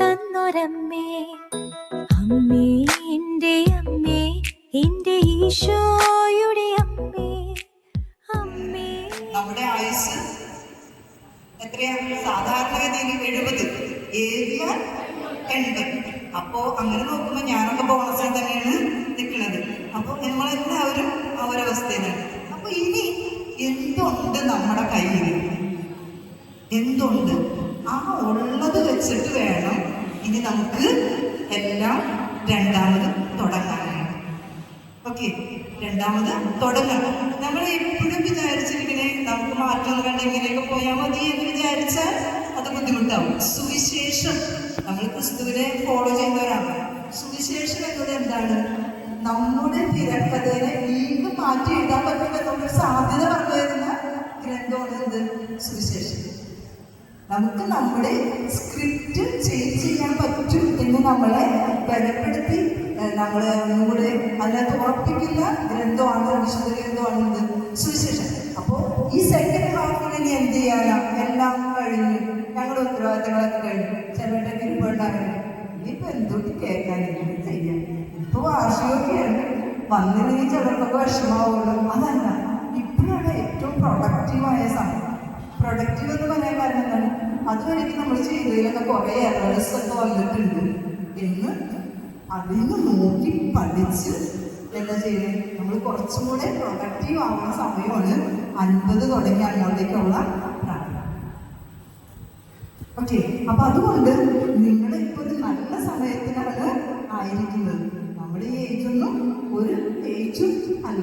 തന്നൊരമ്മേ. അമ്മേ എന്റെ അമ്മേ എന്റെ ഈശോയുടെ അമ്മേ. അമ്മേ. നമ്മുടെ ആയുസ് എത്രയാണ്? സാധാരണഗതിയിൽ എഴുപത്. ഏഴ് എൺപത്. അപ്പോ അങ്ങനെ നോക്കുമ്പോ ഞാനൊക്കെ ബോണസിൽ തന്നെയാണ് നിൽക്കുന്നത്. നമ്മൾ നമ്മളെല്ലാവരും ആ ഒരവസ്ഥയിലാണ് അപ്പോൾ ഇനി എന്തുണ്ട് നമ്മുടെ കയ്യിൽ? എന്തുണ്ട്? ആ ഉള്ളത് വെച്ചിട്ട് വേണം ഇനി നമുക്ക് എല്ലാം രണ്ടാമത് തുടങ്ങാനാണ്. ഓക്കെ രണ്ടാമത് തുടങ്ങാം. നമ്മൾ എപ്പോഴും വിചാരിച്ചിരിക്കണേ നമുക്ക് മാറ്റം കണ്ട് ഇങ്ങനെയൊക്കെ പോയാൽ മതി എന്ന് വിചാരിച്ചാൽ അത് ബുദ്ധിമുട്ടാവും. സുവിശേഷം നമ്മൾ ക്രിസ്തുവിനെ ഫോളോ ചെയ്യുന്നവരാണ്. സുവിശേഷം എന്നത് എന്താണ്? നമ്മുടെ തിരക്കഥയെ വീണ്ടും മാറ്റി എഴുതാൻ പറ്റുന്ന സാധ്യത പറഞ്ഞു തരുന്ന ഗ്രന്ഥമാണ് എന്ത് സുവിശേഷം നമുക്ക് നമ്മുടെ സ്ക്രിപ്റ്റ് ചേഞ്ച് ചെയ്യാൻ പറ്റും എന്ന് നമ്മളെ ബലപ്പെടുത്തി. നമ്മളെ ഒന്നുകൂടെ ഉറപ്പിക്കില്ല ഉറപ്പിക്കുന്ന ഗ്രന്ഥമാണ് വിശുദ്ധ ഗ്രന്ഥമാണ് സുവിശേഷം. അപ്പോൾ ഈ സെക്കൻഡ് ഹാഫിൽ ഇനി എന്ത് ചെയ്യാനാണ് എല്ലാം കഴിഞ്ഞു. ഞങ്ങളുടെ ഉത്തരവാദിത്തങ്ങളൊക്കെ കഴിഞ്ഞു. ചിലരുടെ ഉണ്ടാകണം ഇനിയിപ്പോൾ എന്തുകൊണ്ട് കേൾക്കാൻ എന്ത് ചെയ്യാം ഇപ്പൊ വാർഷികമൊക്കെയാണ് വന്നില്ലെങ്കിൽ ചിലർക്കൊക്കെ വിഷമാവുള്ളൂ അതല്ല ഇപ്പോഴാണ് ഏറ്റവും പ്രൊഡക്റ്റീവായ സമയം. പ്രൊഡക്റ്റീവ് എന്ന് പറയാൻ കാരണം എന്താണ്? അതുവരെയ്ക്ക് നമ്മൾ ചെയ്തതിലൊക്കെ കുറേ എറേഴ്സ് ഒക്കെ വന്നിട്ടുണ്ട്. എന്ന് അതിൽ നിന്ന് നോക്കി പഠിച്ച് എന്താ ചെയ്യുന്നത് നമ്മൾ കുറച്ചും കൂടെ പ്രൊഡക്റ്റീവ് ആവുന്ന സമയമാണ് അൻപത് തുടങ്ങി അങ്ങോട്ടേക്കുള്ള ഓക്കെ അപ്പൊ അതുകൊണ്ട് നിങ്ങൾ ഇപ്പൊ ഒരു നല്ല സമയത്തിനാണ് ആയിരിക്കുന്നത്. നമ്മുടെ ഈ ഏജൊന്നും ഒരു ഏജും അല്ല.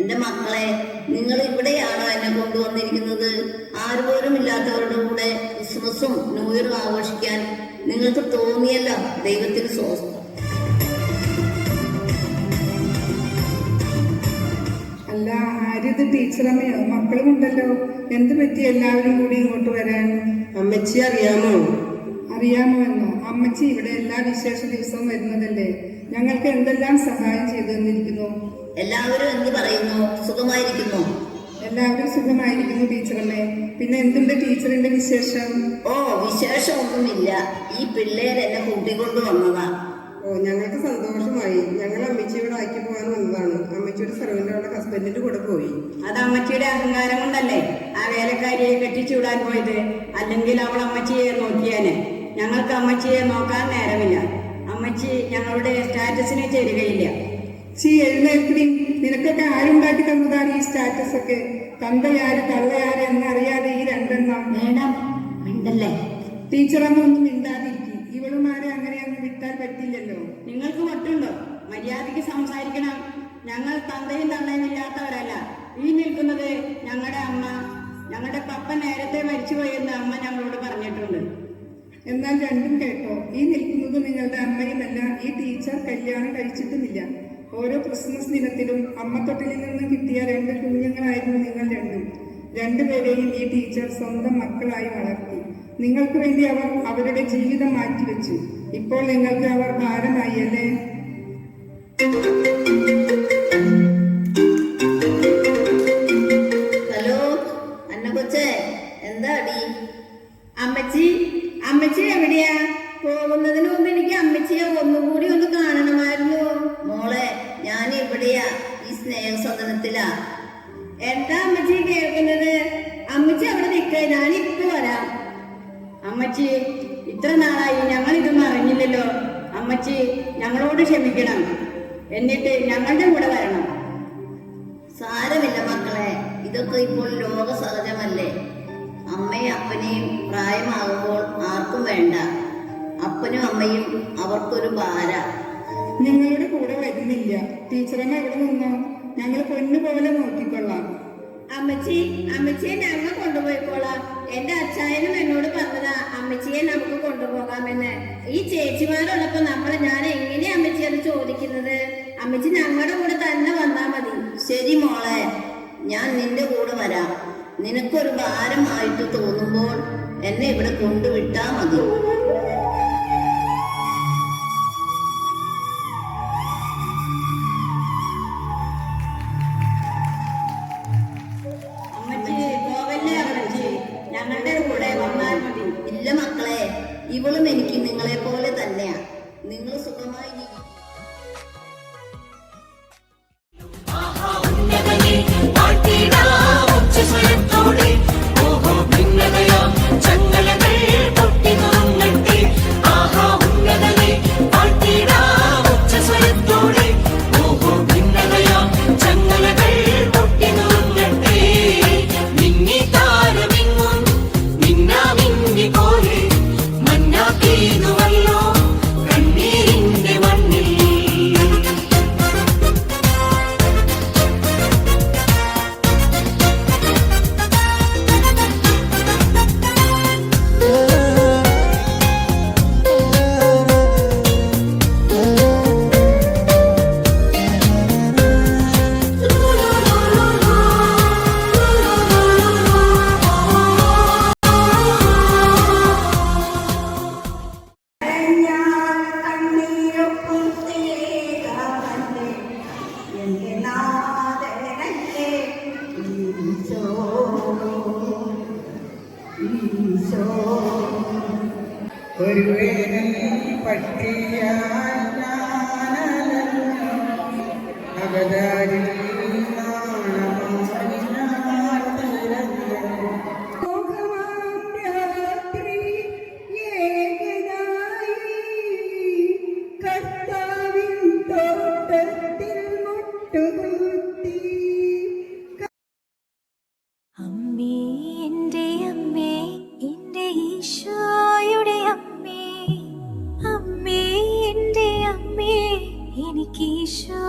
എന്റെ മക്കളെ നിങ്ങൾ ഇവിടെയാണോ എന്നെ കൊണ്ടുവന്നിരിക്കുന്നത്. ആരുപോലും ഇല്ലാത്തവരുടെ കൂടെ ക്രിസ്മസും ന്യൂ ഇയറും ആഘോഷിക്കാൻ നിങ്ങൾക്ക് തോന്നിയല്ല ദൈവത്തിന് സ്വസ്ഥം. അല്ല ആര്യത് ടീച്ചറമ്മയോ മക്കളുമുണ്ടല്ലോ. എന്ത് പറ്റി എല്ലാവരും കൂടി ഇങ്ങോട്ട് വരാൻ? അമ്മച്ചി അറിയാമോ? അറിയാമോ എന്നോ? അമ്മച്ചി ഇവിടെ എല്ലാ വിശേഷ ദിവസവും വരുന്നതല്ലേ? ഞങ്ങൾക്ക് എന്തെല്ലാം സഹായം ചെയ്തു തന്നിരിക്കുന്നു എല്ലാവരും എന്ത് പറയുന്നു? സുഖമായിരിക്കുന്നു. എല്ലാവരും സുഖമായിരിക്കുന്നു ടീച്ചറല്ലേ? പിന്നെ എന്തുണ്ട് ടീച്ചറിന്റെ വിശേഷം? ഓ വിശേഷമൊന്നുമില്ല. ഈ പിള്ളേർ എന്നെ കൂട്ടിക്കൊണ്ടു വന്നതാ. ഓ ഞങ്ങൾക്ക് സന്തോഷമായി. ഞങ്ങൾ അമ്മച്ചിയോട് ആക്കി പോകാൻ വന്നതാണ്. അമ്മച്ചിയുടെ സർവന്റ് അവിടെ ഹസ്ബൻഡിന്റെ കൂടെ പോയി. അത് അമ്മച്ചിയുടെ അഹങ്കാരം കൊണ്ടല്ലേ? ആ വേലക്കാരിയെ കെട്ടിച്ചുവിടാൻ പോയത്. അല്ലെങ്കിൽ അവൾ അമ്മച്ചിയെ നോക്കിയാനെ. ഞങ്ങൾക്ക് അമ്മച്ചിയെ നോക്കാൻ നേരമില്ല. അമ്മച്ചി ഞങ്ങളുടെ സ്റ്റാറ്റസിന് ചേരുകയില്ല. ചീ എഴുന്നേൽക്കടി നിനക്കൊക്കെ ആരുണ്ടാക്കി തന്നതാണ് ഈ സ്റ്റാറ്റസ് ഒക്കെ തന്തയാര് തള്ളയാര് എന്നറിയാതെ ഈ രണ്ടെണ്ണം. മേഡം മിണ്ടല്ലേ? ടീച്ചറമ്മ ഒന്നും മിണ്ടാതിരിക്കും. ഇവളുമാരെ അങ്ങനെ അങ്ങ് വിട്ടാൽ പറ്റില്ലല്ലോ നിങ്ങൾക്ക് മറ്റുണ്ടോ? മര്യാദയ്ക്ക് സംസാരിക്കണം. ഞങ്ങൾ തന്തയും തള്ളയും ഇല്ലാത്തവരല്ല. ഈ നിൽക്കുന്നത് ഞങ്ങളുടെ അമ്മ. ഞങ്ങളുടെ പപ്പ നേരത്തെ മരിച്ചുപോയെന്ന് എന്നാൽ രണ്ടും കേട്ടോ. ഈ നിൽക്കുന്നത് നിങ്ങളുടെ അമ്മയുമല്ല. ഈ ടീച്ചർ കല്യാണം കഴിച്ചിട്ടുമില്ല. ഓരോ ക്രിസ്മസ് ദിനത്തിലും അമ്മത്തൊട്ടിലിൽ നിന്ന് കിട്ടിയ രണ്ട് കുഞ്ഞുങ്ങളായിരുന്നു നിങ്ങൾ രണ്ടും. രണ്ടുപേരെയും ഈ ടീച്ചർ സ്വന്തം മക്കളായി വളർത്തി. നിങ്ങൾക്ക് വേണ്ടി അവർ അവരുടെ ജീവിതം മാറ്റിവെച്ചു. ഇപ്പോൾ നിങ്ങൾക്ക് അവർ ഭാരമായി അല്ലേ? അമ്മച്ചി ഞങ്ങളോട് ക്ഷമിക്കണം. എന്നിട്ട് ഞങ്ങളുടെ കൂടെ വരണം. സാരമില്ല മക്കളെ. ഇതൊക്കെ ഇപ്പോൾ ലോക സഹജമല്ലേ അമ്മയും അപ്പനെയും പ്രായമാകുമ്പോൾ ആർക്കും വേണ്ട. അപ്പനും അമ്മയും അവർക്കൊരു ഭാര. ഞങ്ങളുടെ കൂടെ വരുന്നില്ല. ടീച്ചറമ്മ അവിടെ നിന്നോ? ഞങ്ങൾ പൊന്നുപോലെ നോക്കിക്കൊള്ളാം. അമ്മച്ചി അമ്മച്ചിയെ ഞങ്ങൾ കൊണ്ടുപോയിക്കോളാം. എന്റെ അച്ചായനും എന്നോട് പറഞ്ഞതാ അമ്മച്ചിയെ നമുക്ക് കൊണ്ടുപോകാമെന്ന്. ഈ ചേച്ചിമാരുള്ളപ്പോ നമ്മൾ ഞാൻ എങ്ങനെ അമ്മച്ചി അത് ചോദിക്കുന്നത്? അമ്മച്ചി ഞങ്ങളുടെ കൂടെ തന്നെ വന്നാ മതി. ശരി മോളെ ഞാൻ നിന്റെ കൂടെ വരാം. നിനക്കൊരു ഭാരമായിട്ട് തോന്നുമ്പോൾ എന്നെ ഇവിടെ കൊണ്ടുവിട്ടാ മതി. ഇവളും എനിക്ക് നിങ്ങളെ പോലെ തന്നെയാണ് നിങ്ങൾ സുഖമായി ജീവി- ഒരു വേനൽ പട്ടിയാൽ ഈശോ